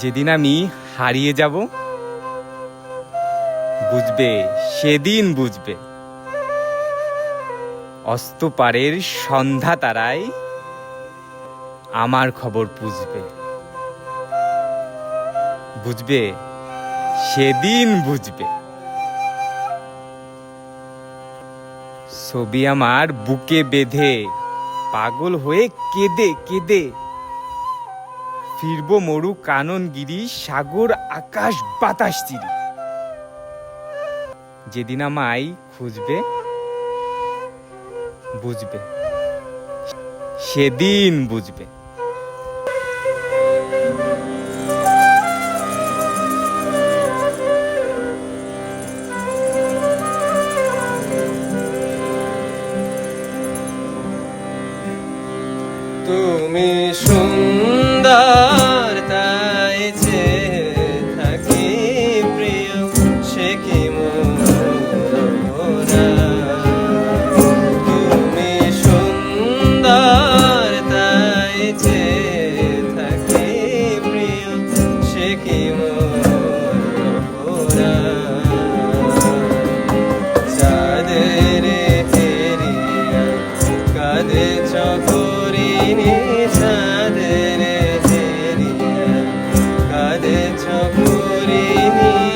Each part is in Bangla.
যেদিন আমি হারিয়ে যাব, বুঝবে, সেদিন বুঝবে। অস্তপারের সন্ধ্যা তারায় আমার খবর বুঝবে বুঝবে, সেদিন বুঝবে। ছবি আমার বুকে বেঁধে, পাগল হয়ে কেঁদে কেঁদে। ফিরবো মরু কাননগিরি সাগর আকাশ বাতাস চিরি। যেদিন আমায় খুঁজবে বুঝবে। সেদিন বুঝবে। কাঁদে চকরিনি বলে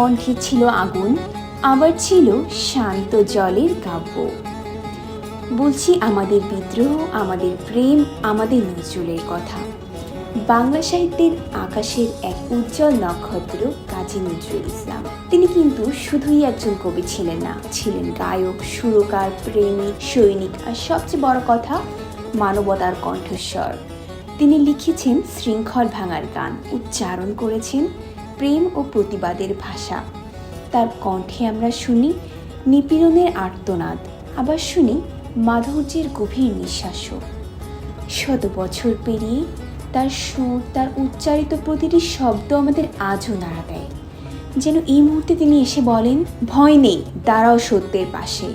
কণ্ঠে ছিল আগুন, আবার ছিল শান্ত জলের কাব্য। বলছি, আমাদের বিদ্রোহ, আমাদের প্রেম, আমাদের নজরুলের কথা। বাংলা সাহিত্যের আকাশের এক উজ্জ্বল নক্ষত্র কাজী নজরুল ইসলাম। তিনি কিন্তু শুধুই একজন কবি ছিলেন না, ছিলেন গায়ক, সুরকার প্রেমিক সৈনিক আর সবচেয়ে বড় কথা, মানবতার কণ্ঠস্বর। তিনি লিখেছেন শৃঙ্খল ভাঙার গান, উচ্চারণ করেছেন প্রেম ও প্রতিবাদের ভাষা। তার কণ্ঠে আমরা শুনি নিপীড়নের আর্তনাদ, আবার শুনি মাধুর্যের গভীর নিঃশ্বাসও। শত বছর পেরিয়ে তার সুর, তার উচ্চারিত প্রতিটি শব্দ আমাদের আজও নাড়া দেয়। যেন এই মুহূর্তে তিনি এসে বলেন, ভয় নেই, দাঁড়াও সত্যের পাশে।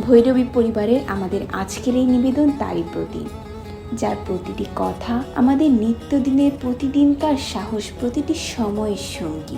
ভৈরবী পরিবারের আমাদের আজকের এই নিবেদন তারই প্রতি যার প্রতিটি কথা আমাদের নিত্যদিনের প্রতিদিনকার সাহস প্রতিটি সময়ের সঙ্গী।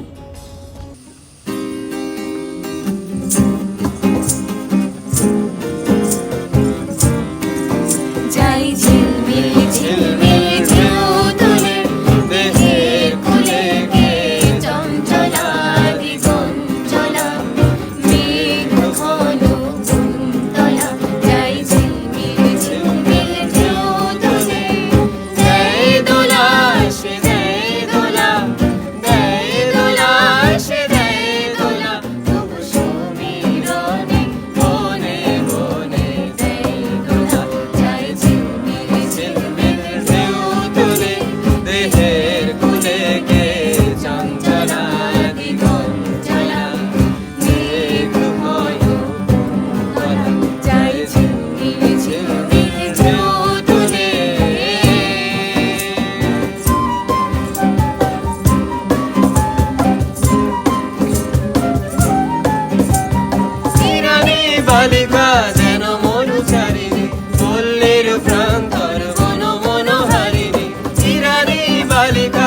metálica.